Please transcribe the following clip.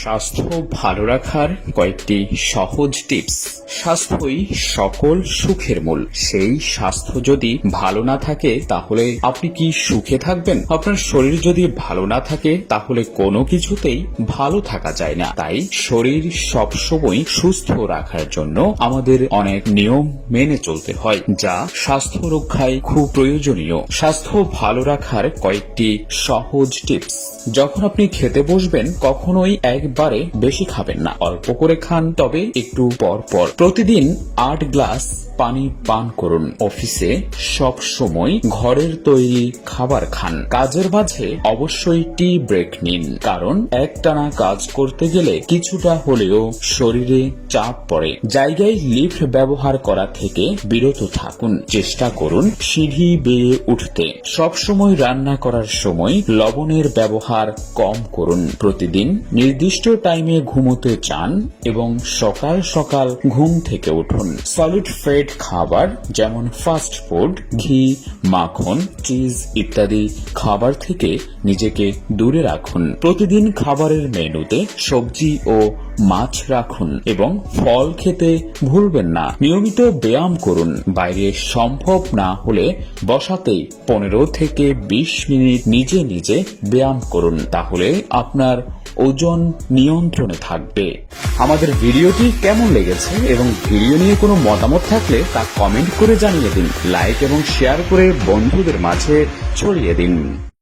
স্বাস্থ্য ভালো রাখার কয়েকটি সহজ টিপস। স্বাস্থ্যই সকল সুখের মূল। সেই স্বাস্থ্য যদি ভালো না থাকে, তাহলে আপনি কি সুখে থাকবেন? আপনার শরীর যদি ভালো না থাকে, তাহলে কোনো কিছুতেই ভালো থাকা যায় না। তাই শরীর সবসময় সুস্থ রাখার জন্য আমাদের অনেক নিয়ম মেনে চলতে হয়, যা স্বাস্থ্য রক্ষায় খুব প্রয়োজনীয়। স্বাস্থ্য ভালো রাখার কয়েকটি সহজ টিপস। যখন আপনি খেতে বসবেন, কখনোই একবারে বেশি খাবেন না। অল্প করে খান, তবে একটু পর পর। প্রতিদিন আট গ্লাস পানি পান করুন। অফিসে সব সময় ঘরের তৈরি খাবার খান। কাজের মাঝে অবশ্যই টি ব্রেক নিন। কারণ একটানা কাজ করতে গেলে কিছুটা হলেও শরীরে চাপ পড়ে। জায়গায় লিফট ব্যবহার করা থেকে বিরত থাকুন। চেষ্টা করুন সিঁড়ি বেয়ে উঠতে। সবসময় রান্না করার সময় লবণের ব্যবহার কম করুন। প্রতিদিন নির্দিষ্ট টাইমে ঘুমোতে চান এবং সকাল সকাল ঘুম থেকে উঠুন। সলিড ফ্রেড খাবার যেমন ফাস্ট ফুড ঘি, মাখন চিজ ইত্যাদি খাবার থেকে নিজেকে দূরে রাখুন। প্রতিদিন খাবারের মেনুতে সবজি ও মাছ রাখুন এবং ফল খেতে ভুলবেন না। নিয়মিত ব্যায়াম করুন। বাইরে সম্ভব না হলে বসাতেই পনেরো থেকে বিশ মিনিট নিজে নিজে ব্যায়াম করুন। তাহলে আপনার ওজন নিয়ন্ত্রণে থাকবে। আমাদের ভিডিওটি কেমন লেগেছে এবং ভিডিও নিয়ে কোনো মতামত থাকলে তা কমেন্ট করে জানিয়ে দিন। লাইক এবং শেয়ার করে বন্ধুদের মাঝে ছড়িয়ে দিন।